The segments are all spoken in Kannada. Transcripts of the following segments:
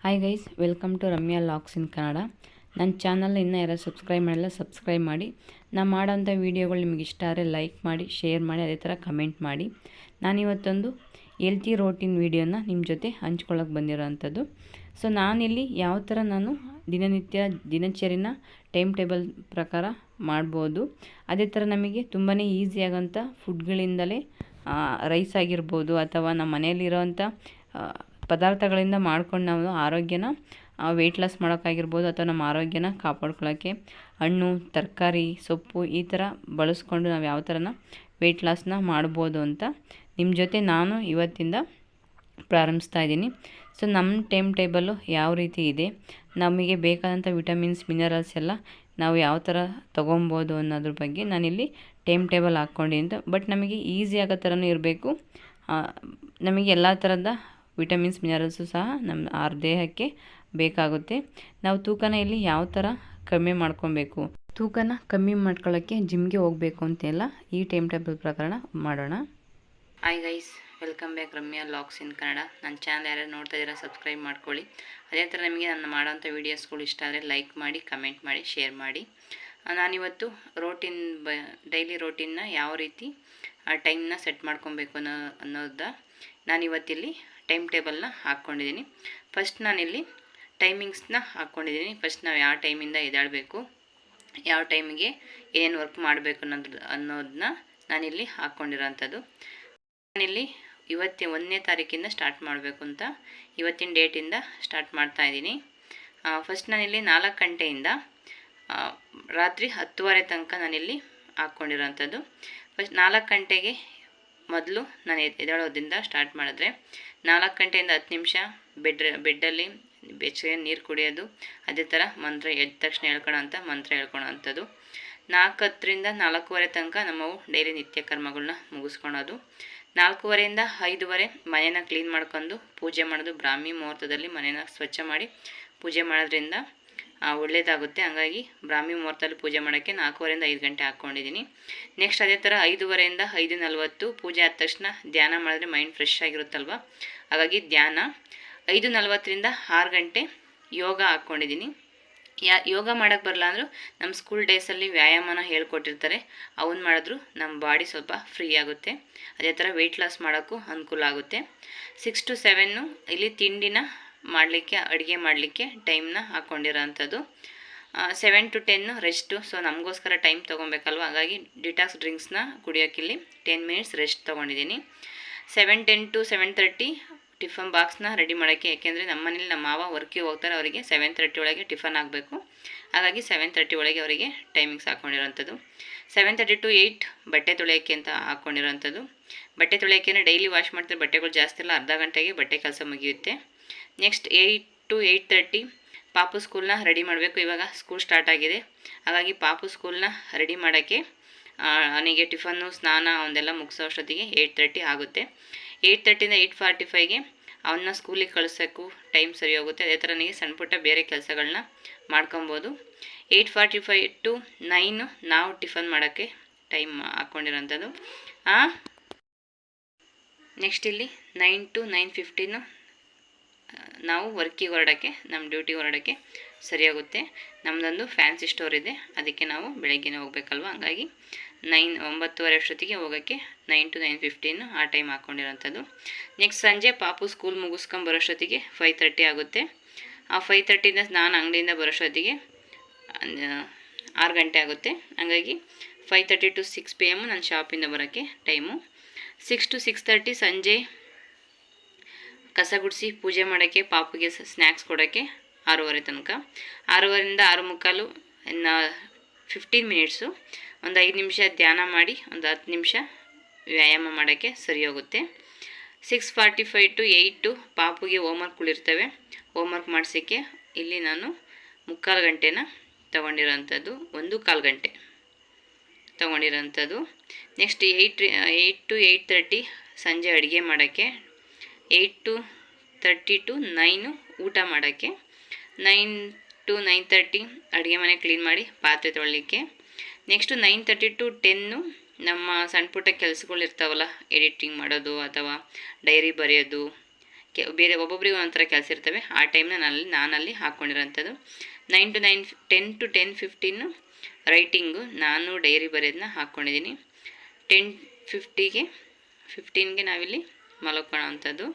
Hi guys welcome to Ramya locks in Kannada ನನ್ನ ಚಾನಲ್ ಇನ್ನು ಯಾರು ಸಬ್ಸ್ಕ್ರೈಬ್ ಮಾಡಿಲ್ಲ ಸಬ್ಸ್ಕ್ರೈಬ್ ಮಾಡಿ ನಾನು ಮಾಡೋಂಥ ವೀಡಿಯೋಗಳು ನಿಮಗೆ ಇಷ್ಟ ಆದರೆ ಲೈಕ್ ಮಾಡಿ ಶೇರ್ ಮಾಡಿ ಅದೇ ಥರ ಕಮೆಂಟ್ ಮಾಡಿ ನಾನಿವತ್ತೊಂದು ಎಲ್ತಿ ರೋಟಿನ್ ವೀಡಿಯೋನ ನಿಮ್ಮ ಜೊತೆ ಹಂಚ್ಕೊಳ್ಳೋಕೆ ಬಂದಿರೋವಂಥದ್ದು ಸೊ ನಾನಿಲ್ಲಿ ಯಾವ ಥರ ನಾನು ದಿನನಿತ್ಯ ದಿನಚರಿನ ಟೈಮ್ ಟೇಬಲ್ ಪ್ರಕಾರ ಮಾಡ್ಬೋದು ಅದೇ ಥರ ನಮಗೆ ತುಂಬಾ ಈಸಿ ಆಗೋಂಥ ಫುಡ್ಗಳಿಂದಲೇ ರೈಸ್ ಆಗಿರ್ಬೋದು ಅಥವಾ ನಮ್ಮ ಮನೆಯಲ್ಲಿರೋವಂಥ ಪದಾರ್ಥಗಳಿಂದ ಮಾಡ್ಕೊಂಡು ನಾವು ಆರೋಗ್ಯನ ವೆಯ್ಟ್ ಲಾಸ್ ಮಾಡೋಕ್ಕಾಗಿರ್ಬೋದು ಅಥವಾ ನಮ್ಮ ಆರೋಗ್ಯನ ಕಾಪಾಡ್ಕೊಳ್ಳೋಕ್ಕೆ ಹಣ್ಣು, ತರಕಾರಿ, ಸೊಪ್ಪು ಈ ಥರ ಬಳಸ್ಕೊಂಡು ನಾವು ಯಾವ ಥರನ ವೆಯ್ಟ್ ಲಾಸ್ನ ಮಾಡ್ಬೋದು ಅಂತ ನಿಮ್ಮ ಜೊತೆ ನಾನು ಇವತ್ತಿಂದ ಪ್ರಾರಂಭಿಸ್ತಾ ಇದ್ದೀನಿ. ಸೊ ನಮ್ಮ ಟೈಮ್ ಟೇಬಲ್ಲು ಯಾವ ರೀತಿ ಇದೆ? ನಮಗೆ ಬೇಕಾದಂಥ ವಿಟಮಿನ್ಸ್ ಮಿನರಲ್ಸ್ ಎಲ್ಲ ನಾವು ಯಾವ ಥರ ತೊಗೊಬೋದು ಅನ್ನೋದ್ರ ಬಗ್ಗೆ ನಾನಿಲ್ಲಿ ಟೈಮ್ ಟೇಬಲ್ ಹಾಕ್ಕೊಂಡಿದ್ದು ಬಟ್ ನಮಗೆ ಈಸಿ ಆಗೋ ಥರನೂ ಇರಬೇಕು. ನಮಗೆ ಎಲ್ಲ ಥರದ ವಿಟಮಿನ್ಸ್, ಮಿನರಲ್ಸು ಸಹ ನಮ್ಮ ಆರ್ ದೇಹಕ್ಕೆ ಬೇಕಾಗುತ್ತೆ. ನಾವು ತೂಕನ ಇಲ್ಲಿ ಯಾವ ಥರ ಕಮ್ಮಿ ಮಾಡ್ಕೊಬೇಕು? ತೂಕನ ಕಮ್ಮಿ ಮಾಡ್ಕೊಳ್ಳೋಕ್ಕೆ ಜಿಮ್ಗೆ ಹೋಗಬೇಕು ಅಂತೆಲ್ಲ ಈ ಟೈಮ್ ಟೇಬಲ್ ಪ್ರಕರಣ ಮಾಡೋಣ. Hi guys welcome back Ramya locks in Kannada ನನ್ನ ಚಾನಲ್ ಯಾರ್ಯಾರು ನೋಡ್ತಾ ಇದ್ದೀರಾ ಸಬ್ಸ್ಕ್ರೈಬ್ ಮಾಡ್ಕೊಳ್ಳಿ. ಅದೇ ಥರ ನಿಮಗೆ ನಾನು ಮಾಡೋಂಥ ವೀಡಿಯೋಸ್ಗಳು ಇಷ್ಟ ಆದರೆ ಲೈಕ್ ಮಾಡಿ ಕಮೆಂಟ್ ಮಾಡಿ ಶೇರ್ ಮಾಡಿ. ನಾನಿವತ್ತು ರೋಟಿನ್ ಬ ಡೈಲಿ ರೋಟಿನ್ನ ಯಾವ ರೀತಿ, ಆ ಟೈಮ್ನ ಸೆಟ್ ಮಾಡ್ಕೊಬೇಕು ಅನ್ನೋ ಅನ್ನೋದ ನಾನಿವತ್ತಿಲ್ಲಿ ಟೈಮ್ ಟೇಬಲ್ನ ಹಾಕ್ಕೊಂಡಿದ್ದೀನಿ. ಫಸ್ಟ್ ನಾನಿಲ್ಲಿ ಟೈಮಿಂಗ್ಸ್ನ ಹಾಕ್ಕೊಂಡಿದ್ದೀನಿ. ಫಸ್ಟ್ ನಾವು ಯಾವ ಟೈಮಿಂದ ಎದ್ದಾಡಬೇಕು, ಯಾವ ಟೈಮಿಗೆ ಏನು ವರ್ಕ್ ಮಾಡಬೇಕು ಅನ್ನೋದು ಅನ್ನೋದನ್ನ ನಾನಿಲ್ಲಿ ಹಾಕ್ಕೊಂಡಿರೋಂಥದ್ದು. ನಾನಿಲ್ಲಿ ಇವತ್ತೇ ಒಂದನೇ ತಾರೀಕಿಂದ ಸ್ಟಾರ್ಟ್ ಮಾಡಬೇಕು ಅಂತ ಇವತ್ತಿನ ಡೇಟಿಂದ ಸ್ಟಾರ್ಟ್ ಮಾಡ್ತಾ ಇದ್ದೀನಿ. ಫಸ್ಟ್ ನಾನಿಲ್ಲಿ ನಾಲ್ಕು ಗಂಟೆಯಿಂದ ರಾತ್ರಿ ಹತ್ತುವರೆ ತನಕ ನಾನಿಲ್ಲಿ ಹಾಕ್ಕೊಂಡಿರೋಂಥದ್ದು. ಫಸ್ಟ್ ನಾಲ್ಕು ಗಂಟೆಗೆ ಮೊದಲು ನಾನು ಎದ್ದೇಳೋದ್ರಿಂದ ಸ್ಟಾರ್ಟ್ ಮಾಡಿದ್ರೆ ನಾಲ್ಕು ಗಂಟೆಯಿಂದ ಹತ್ತು ನಿಮಿಷ ಬೆಡ್ ಬೆಡ್ಡಲ್ಲಿ ಬೆಚ್ಚಗೆ ನೀರು ಕುಡಿಯೋದು. ಅದೇ ಥರ ಮಂತ್ರ ಎದ್ದ ತಕ್ಷಣ ಹೇಳ್ಕೊಳೋ ಅಂತ ಮಂತ್ರ ಹೇಳ್ಕೊಳೋ ಅಂಥದ್ದು. ನಾಲ್ಕು ಹತ್ತರಿಂದ ನಾಲ್ಕೂವರೆ ತನಕ ನಮ್ಮವು ಡೈಲಿ ನಿತ್ಯ ಕರ್ಮಗಳನ್ನ ಮುಗಿಸ್ಕೊಳೋದು. ನಾಲ್ಕೂವರೆಯಿಂದ ಐದುವರೆ ಮನೇನ ಕ್ಲೀನ್ ಮಾಡ್ಕೊಂಡು ಪೂಜೆ ಮಾಡೋದು. ಬ್ರಾಹ್ಮಿ ಮುಹೂರ್ತದಲ್ಲಿ ಮನೇನ ಸ್ವಚ್ಛ ಮಾಡಿ ಪೂಜೆ ಮಾಡೋದ್ರಿಂದ ಒಳ್ಳೆಯದಾಗುತ್ತೆ ಹಂಗಾಗಿ ಬ್ರಾಹ್ಮಿ ಮುಹೂರ್ತದಲ್ಲಿ ಪೂಜೆ ಮಾಡೋಕ್ಕೆ ನಾಲ್ಕೂವರೆಯಿಂದ ಐದು ಗಂಟೆ ಹಾಕ್ಕೊಂಡಿದ್ದೀನಿ. ನೆಕ್ಸ್ಟ್ ಅದೇ ಥರ ಐದೂವರೆಯಿಂದ ಐದು ನಲವತ್ತು ಪೂಜೆ ಆದ ತಕ್ಷಣ ಧ್ಯಾನ ಮಾಡಿದ್ರೆ ಮೈಂಡ್ ಫ್ರೆಶ್ ಆಗಿರುತ್ತಲ್ವ? ಹಾಗಾಗಿ ಧ್ಯಾನ. ಐದು ನಲವತ್ತರಿಂದ ಆರು ಗಂಟೆ ಯೋಗ ಹಾಕ್ಕೊಂಡಿದ್ದೀನಿ. ಯಾ, ಯೋಗ ಮಾಡೋಕ್ಕೆ ಬರಲ್ಲ ಅಂದರೂ ನಮ್ಮ ಸ್ಕೂಲ್ ಡೇಸಲ್ಲಿ ವ್ಯಾಯಾಮನ ಹೇಳ್ಕೊಟ್ಟಿರ್ತಾರೆ. ಅವನ್ನ ಮಾಡಿದ್ರು ನಮ್ಮ ಬಾಡಿ ಸ್ವಲ್ಪ ಫ್ರೀ ಆಗುತ್ತೆ. ಅದೇ ಥರ ವೆಯ್ಟ್ ಲಾಸ್ ಮಾಡೋಕ್ಕೂ ಅನುಕೂಲ ಆಗುತ್ತೆ. ಸಿಕ್ಸ್ ಟು ಸೆವೆನ್ನು ಇಲ್ಲಿ ತಿಂಡಿನ ಮಾಡಲಿಕ್ಕೆ, ಅಡುಗೆ ಮಾಡಲಿಕ್ಕೆ ಟೈಮ್ನ ಹಾಕ್ಕೊಂಡಿರೋ ಅಂಥದ್ದು seven to ten rest so ನಮಗೋಸ್ಕರ ಟೈಮ್ ತೊಗೊಬೇಕಲ್ವ? ಹಾಗಾಗಿ ಡಿಟಾಕ್ಸ್ ಡ್ರಿಂಕ್ಸ್ನ ಕುಡಿಯೋಕ್ಕಿಲ್ಲಿ ಟೆನ್ ಮಿನಿಟ್ಸ್ ರೆಸ್ಟ್ ತೊಗೊಂಡಿದ್ದೀನಿ. Seven ten to seven thirty tiffin ಬಾಕ್ಸ್ನ ready ಮಾಡೋಕ್ಕೆ. ಯಾಕೆಂದರೆ ನಮ್ಮ ಮನೇಲಿ ನಮ್ಮ ಮಾವ ವರ್ಕಿಗೆ ಹೋಗ್ತಾರೆ, ಅವರಿಗೆ ಸೆವೆನ್ ತರ್ಟಿ ಒಳಗೆ ಟಿಫನ್ ಆಗಬೇಕು ಹಾಗಾಗಿ ಸೆವೆನ್ ತರ್ಟಿ ಒಳಗೆ ಅವರಿಗೆ ಟೈಮಿಂಗ್ಸ್ ಹಾಕ್ಕೊಂಡಿರೋಂಥದ್ದು ಸೆವೆನ್ ತರ್ಟಿ ಟು ಏಯ್ಟ್ ಬಟ್ಟೆ ತೊಳೆಯೋಕ್ಕೆ ಅಂತ ಹಾಕ್ಕೊಂಡಿರೋಂಥದ್ದು ಬಟ್ಟೆ ತೊಳೆಯೋಕ್ಕೆ ಡೈಲಿ ವಾಶ್ ಮಾಡ್ತಾರೆ ಬಟ್ಟೆಗಳು ಜಾಸ್ತಿ ಇಲ್ಲ, ಅರ್ಧ ಗಂಟೆಗೆ ಬಟ್ಟೆ ಕೆಲಸ ಮುಗಿಯುತ್ತೆ. Next eight to eight thirty ಪಾಪು ಸ್ಕೂಲ್ನ ರೆಡಿ ಮಾಡಬೇಕು. ಇವಾಗ ಸ್ಕೂಲ್ ಸ್ಟಾರ್ಟ್ ಆಗಿದೆ. ಹಾಗಾಗಿ ಪಾಪು ಸ್ಕೂಲ್ನ ರೆಡಿ ಮಾಡೋಕ್ಕೆ ಅವನಿಗೆ ಟಿಫನ್ನು ಸ್ನಾನ ಅವನ್ನೆಲ್ಲ ಮುಗಿಸೋ ಅಷ್ಟೊತ್ತಿಗೆ ಏಯ್ಟ್ ತರ್ಟಿ ಆಗುತ್ತೆ. ಏಯ್ಟ್ ತರ್ಟಿಂದ ಏಯ್ಟ್ ಫಾರ್ಟಿ ಫೈವ್ಗೆ ಅವನ್ನ ಸ್ಕೂಲಿಗೆ ಕಳಿಸೋಕ್ಕೂ ಟೈಮ್ ಸರಿ ಹೋಗುತ್ತೆ. ಅದೇ ಥರ ನನಗೆ ಸಣ್ಣ ಪುಟ್ಟ ಬೇರೆ ಕೆಲಸಗಳನ್ನ ಮಾಡ್ಕೊಬೋದು. Eight forty five to nine ನಾವು ಟಿಫನ್ ಮಾಡೋಕ್ಕೆ ಟೈಮ್ ಹಾಕ್ಕೊಂಡಿರೋಂಥದ್ದು ನೆಕ್ಸ್ಟ್ ಇಲ್ಲಿ ನೈನ್ ಟು ನೈನ್ ಫಿಫ್ಟೀನು ನಾವು ವರ್ಕಿಗೆ ಹೊರಡೋಕ್ಕೆ ನಮ್ಮ ಡ್ಯೂಟಿಗೆ ಹೊರಡೋಕ್ಕೆ ಸರಿಯಾಗುತ್ತೆ. ನಮ್ಮದೊಂದು ಫ್ಯಾನ್ಸಿ ಸ್ಟೋರ್ ಇದೆ. ಅದಕ್ಕೆ ನಾವು ಬೆಳಗ್ಗೆನೇ ಹೋಗ್ಬೇಕಲ್ವ? ಹಂಗಾಗಿ ನೈನ್ ಒಂಬತ್ತುವರೆ ಅಷ್ಟೊತ್ತಿಗೆ ಹೋಗೋಕ್ಕೆ ನೈನ್ ಟು ನೈನ್ ಫಿಫ್ಟೀನು ಆ ಟೈಮ್ ಹಾಕ್ಕೊಂಡಿರೋಂಥದ್ದು ನೆಕ್ಸ್ಟ್ ಸಂಜೆ ಪಾಪು ಸ್ಕೂಲ್ ಮುಗಿಸ್ಕೊಂಡು ಬರೋಷ್ಟೊತ್ತಿಗೆ ಫೈವ್ ತರ್ಟಿ ಆಗುತ್ತೆ. ಆ ಫೈವ್ ತರ್ಟಿಯಿಂದ ನಾನು ಅಂಗಡಿಯಿಂದ ಬರೋಷ್ಟೊತ್ತಿಗೆ ಆರು ಗಂಟೆ ಆಗುತ್ತೆ. ಹಂಗಾಗಿ five thirty to six P M ನನ್ನ ಶಾಪಿಂದ ಬರೋಕ್ಕೆ time six to six thirty ಸಂಜೆ ಕಸ ಗುಡಿಸಿ ಪೂಜೆ ಮಾಡೋಕ್ಕೆ, ಪಾಪುಗೆ ಸ್ನ್ಯಾಕ್ಸ್ ಕೊಡೋಕ್ಕೆ ಆರೂವರೆ ತನಕ. ಆರೂವರೆಯಿಂದ ಆರು ಮುಕ್ಕಾಲು, ಇನ್ನು ಫಿಫ್ಟೀನ್ ಮಿನಿಟ್ಸು ಒಂದು ಐದು ನಿಮಿಷ ಧ್ಯಾನ ಮಾಡಿ, ಒಂದು ಹತ್ತು ನಿಮಿಷ ವ್ಯಾಯಾಮ ಮಾಡೋಕ್ಕೆ ಸರಿ ಹೋಗುತ್ತೆ. Six forty five to eight ಪಾಪುಗೆ ಹೋಮ್ವರ್ಕ್ಗಳಿರ್ತವೆ ಹೋಮ್ವರ್ಕ್ ಮಾಡಿಸೋಕ್ಕೆ ಇಲ್ಲಿ ನಾನು ಮುಕ್ಕಾಲು ಗಂಟೆನ ತೊಗೊಂಡಿರೋಂಥದ್ದು, ಒಂದು ಕಾಲು ಗಂಟೆ ತೊಗೊಂಡಿರೋಂಥದ್ದು. Next eight eight to eight thirty ಸಂಜೆ ಅಡುಗೆ ಮಾಡೋಕ್ಕೆ eight to thirty to, nine ಊಟ ಮಾಡೋಕ್ಕೆ. ನೈನ್ ಟು ನೈನ್ ತರ್ಟಿ ಅಡುಗೆ ಮನೆ ಕ್ಲೀನ್ ಮಾಡಿ ಪಾತ್ರೆ ತೊಳಲಿಕ್ಕೆ. Next nine thirty to ten ನಮ್ಮ ಸಣ್ಣ ಪುಟ್ಟ ಕೆಲಸಗಳು ಇರ್ತಾವಲ್ಲ, ಎಡಿಟಿಂಗ್ ಮಾಡೋದು ಅಥವಾ ಡೈರಿ ಬರೆಯೋದು, ಕೆ, ಬೇರೆ ಒಬ್ಬೊಬ್ಬರಿಗೆ ಒಂಥರ ಕೆಲಸ ಇರ್ತವೆ. ಆ ಟೈಮ್ನ ನಾನಲ್ಲಿ ನಾನಲ್ಲಿ ಹಾಕ್ಕೊಂಡಿರೋಂಥದ್ದು nine to nine, ten to ten fifteen writing ನಾನು ಡೈರಿ ಬರೆಯೋದನ್ನ ಹಾಕ್ಕೊಂಡಿದ್ದೀನಿ. ಟೆನ್ ಫಿಫ್ಟಿಗೆ, ಫಿಫ್ಟೀನ್ಗೆ ನಾವಿಲ್ಲಿ ಮಲ್ಕೊಳ್ಳೋ ಅಂಥದ್ದು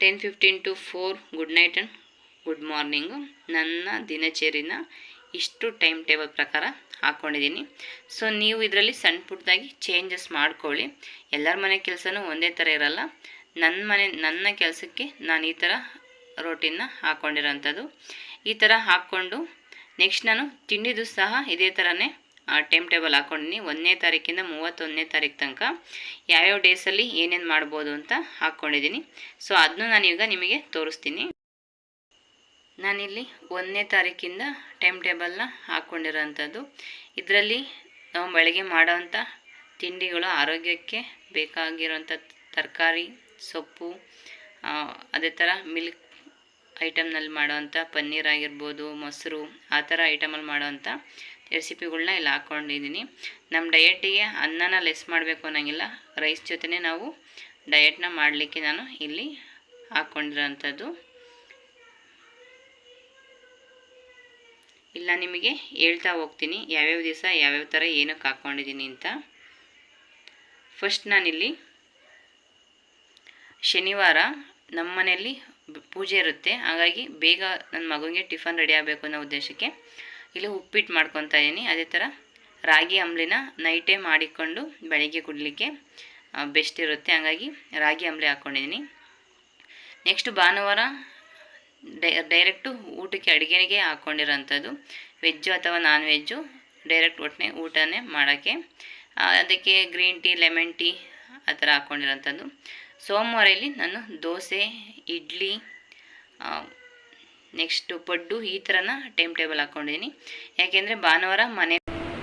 ten fifteen to four good night and good morning ನನ್ನ ದಿನಚರಿನ ಇಷ್ಟು ಟೈಮ್ ಟೇಬಲ್ ಪ್ರಕಾರ ಹಾಕ್ಕೊಂಡಿದ್ದೀನಿ ಸೊ ನೀವು ಇದರಲ್ಲಿ ಸಣ್ಣ ಪುಟ್ಟದಾಗಿ ಚೇಂಜಸ್ ಮಾಡ್ಕೊಳ್ಳಿ. ಎಲ್ಲರ ಮನೆ ಕೆಲಸನೂ ಒಂದೇ ಥರ ಇರಲ್ಲ. ನನ್ನ ಮನೆ, ನನ್ನ ಕೆಲಸಕ್ಕೆ ನಾನು ಈ ಥರ ರೋಟಿನ ಹಾಕ್ಕೊಂಡಿರೋಂಥದ್ದು ಈ ಥರ ಹಾಕ್ಕೊಂಡು ನೆಕ್ಸ್ಟ್ ನಾನು ತಿಂಡಿದು ಸಹ ಇದೇ ಥರನೇ ಟೈಮ್ ಟೇಬಲ್ ಹಾಕ್ಕೊಂಡಿನಿ ಒಂದನೇ ತಾರೀಕಿಂದ ಮೂವತ್ತೊಂದನೇ ತಾರೀಕು ತನಕ ಯಾವ್ಯಾವ ಡೇಸಲ್ಲಿ ಏನೇನು ಮಾಡ್ಬೋದು ಅಂತ ಹಾಕ್ಕೊಂಡಿದ್ದೀನಿ. ಸೊ ಅದನ್ನು ನಾನೀಗ ನಿಮಗೆ ತೋರಿಸ್ತೀನಿ. ನಾನಿಲ್ಲಿ ಒಂದನೇ ತಾರೀಕಿಂದ ಟೈಮ್ ಟೇಬಲ್ನ ಹಾಕ್ಕೊಂಡಿರೋಂಥದ್ದು ಇದರಲ್ಲಿ ನಾವು ಬೆಳಗ್ಗೆ ಮಾಡೋವಂಥ ತಿಂಡಿಗಳು ಆರೋಗ್ಯಕ್ಕೆ ಬೇಕಾಗಿರೋಂಥ ತರಕಾರಿ, ಸೊಪ್ಪು ಅದೇ ಥರ ಮಿಲ್ಕ್ ಐಟಮ್ನಲ್ಲಿ ಮಾಡೋವಂಥ ಪನ್ನೀರ್ ಆಗಿರ್ಬೋದು, ಮೊಸರು, ಆ ಥರ ಐಟಮಲ್ಲಿ ಮಾಡೋವಂಥ ರೆಸಿಪಿಗಳ್ನ ಇಲ್ಲಿ ಹಾಕ್ಕೊಂಡಿದ್ದೀನಿ. ನಮ್ಮ ಡಯಟಿಗೆ ಅನ್ನನ ಲೆಸ್ ಮಾಡಬೇಕು ಅನ್ನೋಂಗಿಲ್ಲ. ರೈಸ್ ಜೊತೆನೇ ನಾವು ಡಯಟ್ನ ಮಾಡಲಿಕ್ಕೆ ನಾನು ಇಲ್ಲಿ ಹಾಕ್ಕೊಂಡಿರೋಂಥದ್ದು. ಇಲ್ಲ, ನಿಮಗೆ ಹೇಳ್ತಾ ಹೋಗ್ತೀನಿ ಯಾವ್ಯಾವ ದಿವಸ ಯಾವ್ಯಾವ ಥರ ಏನಕ್ಕೆ ಹಾಕ್ಕೊಂಡಿದ್ದೀನಿ ಅಂತ. ಫಸ್ಟ್ ನಾನಿಲ್ಲಿ ಶನಿವಾರ ನಮ್ಮ ಮನೆಯಲ್ಲಿ ಪೂಜೆ ಇರುತ್ತೆ. ಹಾಗಾಗಿ ಬೇಗ ನನ್ನ ಮಗುವಿಗೆ ಟಿಫನ್ ರೆಡಿ ಆಗಬೇಕು ಅನ್ನೋ ಉದ್ದೇಶಕ್ಕೆ ಇಲ್ಲಿ ಉಪ್ಪಿಟ್ಟು ಮಾಡ್ಕೊತಾ ಇದ್ದೀನಿ ಅದೇ ಥರ ರಾಗಿ ಅಂಬ್ಲಿನ ನೈಟೇ ಮಾಡಿಕೊಂಡು ಬೆಳಗ್ಗೆ ಕುಡಲಿಕ್ಕೆ ಬೆಸ್ಟ್ ಇರುತ್ತೆ. ಹಾಗಾಗಿ ರಾಗಿ ಅಂಬ್ಲಿ ಹಾಕ್ಕೊಂಡಿದ್ದೀನಿ ನೆಕ್ಸ್ಟ್ ಭಾನುವಾರ ಡೈ ಡೈರೆಕ್ಟು ಊಟಕ್ಕೆ ಅಡುಗೆಗೆ ಹಾಕ್ಕೊಂಡಿರೋಂಥದ್ದು ವೆಜ್ಜು ಅಥವಾ ನಾನ್ ವೆಜ್ಜು ಡೈರೆಕ್ಟ್ ಒಟ್ಟನೆ ಊಟನೇ ಮಾಡೋಕ್ಕೆ. ಅದಕ್ಕೆ ಗ್ರೀನ್ ಟೀ ಲೆಮನ್ ಟೀ ಆ ಥರ ಹಾಕ್ಕೊಂಡಿರೋಂಥದ್ದು ಸೋಮವಾರ ಇಲ್ಲಿ ನಾನು ದೋಸೆ, ಇಡ್ಲಿ ನೆಕ್ಸ್ಟು ಪಡ್ಡು ಈ ಥರನ ಟೈಮ್ ಟೇಬಲ್ ಹಾಕ್ಕೊಂಡಿದ್ದೀನಿ ಯಾಕೆಂದರೆ ಭಾನುವಾರ ಮನೆ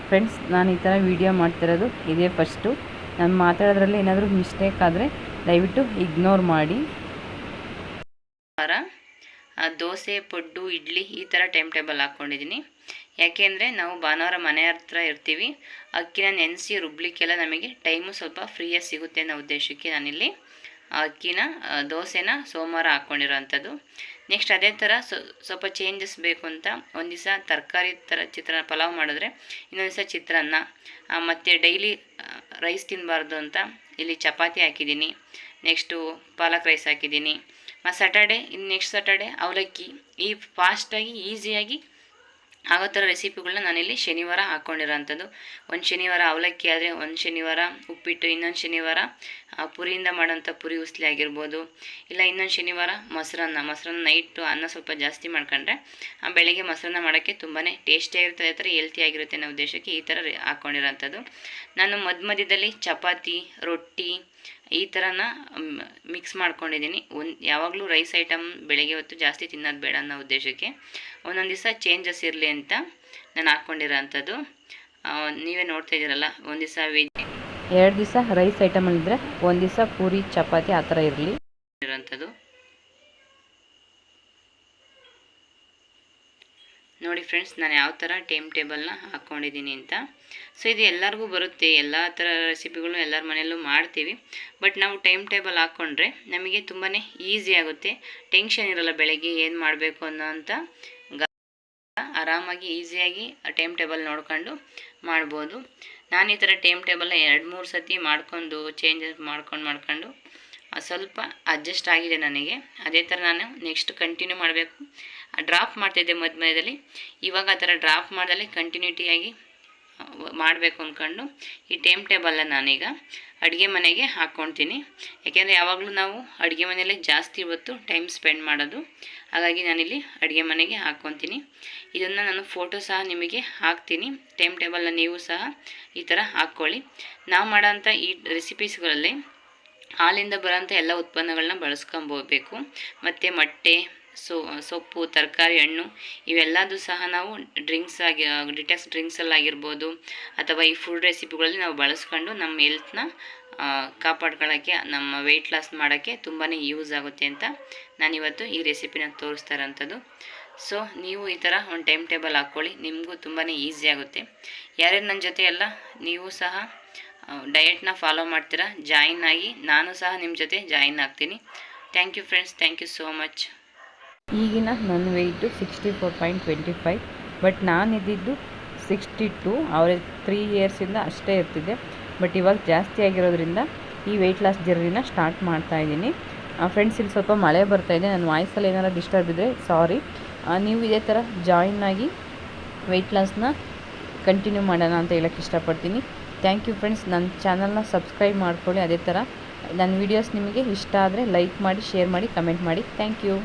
ಫ್ರೆಂಡ್ಸ್ ನಾನು ಈ ಥರ ವೀಡಿಯೋ ಮಾಡ್ತಿರೋದು ಇದೇ ಫಸ್ಟು ನಾನು ಮಾತಾಡೋದ್ರಲ್ಲಿ ಏನಾದರೂ ಮಿಸ್ಟೇಕ್ ಆದರೆ ದಯವಿಟ್ಟು ಇಗ್ನೋರ್ ಮಾಡಿ. ವಾರ ದೋಸೆ ಪಡ್ಡು ಇಡ್ಲಿ ಈ ಥರ ಟೈಮ್ ಟೇಬಲ್ ಹಾಕ್ಕೊಂಡಿದ್ದೀನಿ ಯಾಕೆಂದರೆ ನಾವು ಭಾನುವಾರ ಮನೆ ಹತ್ರ ಇರ್ತೀವಿ. ಅಕ್ಕಿನ ನೆನೆಸಿ ರುಬ್ಲಿಕ್ಕೆಲ್ಲ ನಮಗೆ ಟೈಮು ಸ್ವಲ್ಪ ಫ್ರೀಯಾಗಿ ಸಿಗುತ್ತೆ ಅನ್ನೋ ಉದ್ದೇಶಕ್ಕೆ ನಾನಿಲ್ಲಿ ಅಕ್ಕಿನ ದೋಸೆನ ಸೋಮವಾರ ಹಾಕ್ಕೊಂಡಿರೋವಂಥದ್ದು ನೆಕ್ಸ್ಟ್ ಅದೇ ಥರ ಸ್ವಲ್ಪ ಚೇಂಜಸ್ ಬೇಕು ಅಂತ ಒಂದು ದಿವಸ ತರಕಾರಿ ಥರ ಚಿತ್ರಾನ್ನ ಪಲಾವ್ ಮಾಡಿದ್ರೆ ಇನ್ನೊಂದು ದಿವಸ ಚಿತ್ರಾನ್ನ ಮತ್ತು ಡೈಲಿ ರೈಸ್ ತಿನ್ನಬಾರ್ದು ಅಂತ ಇಲ್ಲಿ ಚಪಾತಿ ಹಾಕಿದ್ದೀನಿ ನೆಕ್ಸ್ಟು ಪಾಲಕ್ ರೈಸ್ ಹಾಕಿದ್ದೀನಿ, ಮತ್ತು ಸ್ಯಾಟರ್ಡೆ ಇನ್ನು ನೆಕ್ಸ್ಟ್ ಸ್ಯಾಟರ್ಡೆ ಅವಲಕ್ಕಿ ಈ ಫಾಸ್ಟಾಗಿ ಈಸಿಯಾಗಿ ಆಗೋ ಥರ ರೆಸಿಪಿಗಳನ್ನ ನಾನಿಲ್ಲಿ ಶನಿವಾರ ಹಾಕ್ಕೊಂಡಿರೋಂಥದ್ದು. ಒಂದು ಶನಿವಾರ ಅವಲಕ್ಕಿ ಆದರೆ ಒಂದು ಶನಿವಾರ ಉಪ್ಪಿಟ್ಟು, ಇನ್ನೊಂದು ಶನಿವಾರ ಪುರಿಯಿಂದ ಮಾಡೋಂಥ ಪುರಿ ಉಸ್ಲಿ ಆಗಿರ್ಬೋದು. ಇಲ್ಲ, ಇನ್ನೊಂದು ಶನಿವಾರ ಮೊಸರನ್ನ ಮೊಸರನ್ನ ನೈಟು ಅನ್ನ ಸ್ವಲ್ಪ ಜಾಸ್ತಿ ಮಾಡ್ಕೊಂಡ್ರೆ ಬೆಳಗ್ಗೆ ಮೊಸರನ್ನ ಮಾಡೋಕ್ಕೆ ತುಂಬಾ ಟೇಸ್ಟಿಯಾಗಿರ್ತದೆ ಥರ ಹೆಲ್ತಿಯಾಗಿರುತ್ತೆ ಅನ್ನೋ ಉದ್ದೇಶಕ್ಕೆ ಈ ಥರ ಹಾಕ್ಕೊಂಡಿರೋಂಥದ್ದು. ನಾನು ಮಧ್ಯ ಮಧ್ಯದಲ್ಲಿ ಚಪಾತಿ, ರೊಟ್ಟಿ ಈ ಥರನ ಮಿಕ್ಸ್ ಮಾಡ್ಕೊಂಡಿದ್ದೀನಿ ಒಂದು, ಯಾವಾಗಲೂ ರೈಸ್ ಐಟಮ್ ಬೆಳಗ್ಗೆ ಹೊತ್ತು ಜಾಸ್ತಿ ತಿನ್ನೋದು ಬೇಡ ಅನ್ನೋ ಉದ್ದೇಶಕ್ಕೆ. ಒಂದೊಂದು ದಿವಸ ಚೇಂಜಸ್ ಇರಲಿ ಅಂತ ನಾನು ಹಾಕ್ಕೊಂಡಿರೋ ಅಂಥದ್ದು ನೀವೇ ನೋಡ್ತಾ ಇದ್ದೀರಲ್ಲ, ಒಂದು ದಿವಸ ವೆಜ್ ಎರಡು ದಿವಸ ರೈಸ್ ಇದ್ರೆ ಒಂದು ದಿವಸ ಪೂರಿ, ಚಪಾತಿ ಆ ಥರ ಇರಲಿ ಇರೋಂಥದ್ದು ನೋಡಿ ಫ್ರೆಂಡ್ಸ್, ನಾನು ಯಾವ ಥರ ಟೈಮ್ ಟೇಬಲ್ನ ಹಾಕ್ಕೊಂಡಿದ್ದೀನಿ ಅಂತ. ಸೊ, ಇದು ಎಲ್ಲರಿಗೂ ಬರುತ್ತೆ. ಎಲ್ಲ ಥರ ರೆಸಿಪಿಗಳು ಎಲ್ಲರ ಮನೆಯಲ್ಲೂ ಮಾಡ್ತೀವಿ. ಬಟ್ ನಾವು ಟೈಮ್ ಟೇಬಲ್ ಹಾಕ್ಕೊಂಡ್ರೆ ನಮಗೆ ತುಂಬಾ ಈಸಿ ಆಗುತ್ತೆ. ಟೆನ್ಷನ್ ಇರಲ್ಲ ಬೆಳಗ್ಗೆ ಏನು ಮಾಡಬೇಕು ಅನ್ನೋ ಅಂತ. ಆರಾಮಾಗಿ ಈಸಿಯಾಗಿ ಟೈಮ್ ಟೇಬಲ್ ನೋಡ್ಕೊಂಡು ಮಾಡ್ಬೋದು. ನಾನು ಈ ಥರ ಟೈಮ್ ಟೇಬಲ್ನ ಎರಡು ಮೂರು ಸತಿ ಮಾಡ್ಕೊಂಡು ಚೇಂಜಸ್ ಮಾಡ್ಕೊಂಡು ಮಾಡ್ಕೊಂಡು, ಸ್ವಲ್ಪ ಅಡ್ಜಸ್ಟ್ ಆಗಿದೆ ನನಗೆ. ಅದೇ ಥರ ನಾನು ನೆಕ್ಸ್ಟ್ ಕಂಟಿನ್ಯೂ ಮಾಡಬೇಕು. ಡ್ರಾಪ್ ಮಾಡ್ತಿದ್ದೆ ಮಧ್ಯ ಮಧ್ಯದಲ್ಲಿ. ಇವಾಗ ಆ ಥರ ಡ್ರಾಪ್ ಮಾಡ್ದಲ್ಲಿ ಕಂಟಿನ್ಯೂಟಿಯಾಗಿ ಮಾಡಬೇಕು ಅಂದ್ಕೊಂಡು ಈ ಟೈಮ್ ಟೇಬಲ್ನ ನಾನೀಗ ಅಡುಗೆ ಮನೆಗೆ ಹಾಕ್ಕೊಳ್ತೀನಿ. ಯಾಕೆಂದರೆ ಯಾವಾಗಲೂ ನಾವು ಅಡುಗೆ ಮನೆಯಲ್ಲೇ ಜಾಸ್ತಿ ಇವತ್ತು ಟೈಮ್ ಸ್ಪೆಂಡ್ ಮಾಡೋದು. ಹಾಗಾಗಿ ನಾನಿಲ್ಲಿ ಅಡುಗೆ ಮನೆಗೆ ಹಾಕ್ಕೊತೀನಿ ಇದನ್ನು ನಾನು ಫೋಟೋ ಸಹ ನಿಮಗೆ ಹಾಕ್ತೀನಿ. ಟೈಮ್ ಟೇಬಲ್ನ ನೀವು ಸಹ ಈ ಥರ ಹಾಕ್ಕೊಳ್ಳಿ. ನಾವು ಮಾಡೋಂಥ ಈ ರೆಸಿಪೀಸ್ಗಳಲ್ಲಿ ಹಾಲಿಂದ ಬರೋಂಥ ಎಲ್ಲ ಉತ್ಪನ್ನಗಳನ್ನ ಬಳಸ್ಕೊಬೋಬೇಕು ಮತ್ತು ಮೊಟ್ಟೆ ಸೊ ಸೊಪ್ಪು, ತರಕಾರಿ, ಹಣ್ಣು ಇವೆಲ್ಲದು ಸಹ ನಾವು ಡ್ರಿಂಕ್ಸ್ ಆಗಿ ಡಿಟಾಕ್ಸ್ ಡ್ರಿಂಕ್ಸಲ್ಲಾಗಿರ್ಬೋದು ಅಥವಾ ಈ ಫುಡ್ ರೆಸಿಪಿಗಳಲ್ಲಿ ನಾವು ಬಳಸ್ಕೊಂಡು ನಮ್ಮ ಹೆಲ್ತ್ನ ಕಾಪಾಡ್ಕೊಳ್ಳೋಕ್ಕೆ ನಮ್ಮ ವೆಯ್ಟ್ ಲಾಸ್ ಮಾಡೋಕ್ಕೆ ತುಂಬಾ ಯೂಸ್ ಆಗುತ್ತೆ ಅಂತ ನಾನಿವತ್ತು ಈ ರೆಸಿಪಿನ ತೋರಿಸ್ತಾ ಇರೋಂಥದ್ದು. ಸೊ, ನೀವು ಈ ಥರ ಒಂದು ಟೈಮ್ ಟೇಬಲ್ ಹಾಕ್ಕೊಳ್ಳಿ, ನಿಮಗೂ ತುಂಬಾ ಈಸಿ ಆಗುತ್ತೆ. ಯಾರ್ಯಾರು ನನ್ನ ಜೊತೆ ಎಲ್ಲ, ನೀವು ಸಹ ಡಯೆಟ್ನ ಫಾಲೋ ಮಾಡ್ತೀರಾ ಜಾಯಿನ್ ಆಗಿ, ನಾನು ಸಹ ನಿಮ್ಮ ಜೊತೆ ಜಾಯಿನ್ ಆಗ್ತೀನಿ. Thank you friends thank you so much ಈಗಿನ ನನ್ನ weight sixty four point twenty five but ನಾನಿದ್ದಿದ್ದು sixty two ಅವರ ತ್ರೀ ಇಯರ್ಸಿಂದ ಅಷ್ಟೇ ಇರ್ತಿದ್ದೆ. ಬಟ್ ಇವಾಗ ಜಾಸ್ತಿ ಆಗಿರೋದ್ರಿಂದ ಈ ವೆಯ್ಟ್ ಲಾಸ್ ಜರ್ನಿನ ಸ್ಟಾರ್ಟ್ ಮಾಡ್ತಾ ಇದ್ದೀನಿ. ಫ್ರೆಂಡ್ಸ್ ಇಲ್ಲಿ ಸ್ವಲ್ಪ ಮಳೆ ಬರ್ತಾ ಇದೆ. ನನ್ನ ವಾಯ್ಸಲ್ಲಿ ಏನಾರು ಡಿಸ್ಟರ್ಬ್ ಇದ್ದರೆ ಸಾರಿ ನೀವು ಇದೇ ಥರ ಜಾಯಿನ್ ಆಗಿ ವೆಯ್ಟ್ ಲಾಸ್ನ ಕಂಟಿನ್ಯೂ ಮಾಡೋಣ ಅಂತ ಹೇಳೋಕ್ಕೆ ಇಷ್ಟಪಡ್ತೀನಿ. ಥ್ಯಾಂಕ್ ಯು ಫ್ರೆಂಡ್ಸ್ ನನ್ನ ಚಾನಲ್ನ ಸಬ್ಸ್ಕ್ರೈಬ್ ಮಾಡ್ಕೊಳ್ಳಿ. ಅದೇ ಥರ ನನ್ನ ವೀಡಿಯೋಸ್ ನಿಮಗೆ ಇಷ್ಟ ಆದರೆ ಲೈಕ್ ಮಾಡಿ ಶೇರ್ ಮಾಡಿ ಕಮೆಂಟ್ ಮಾಡಿ. Thank you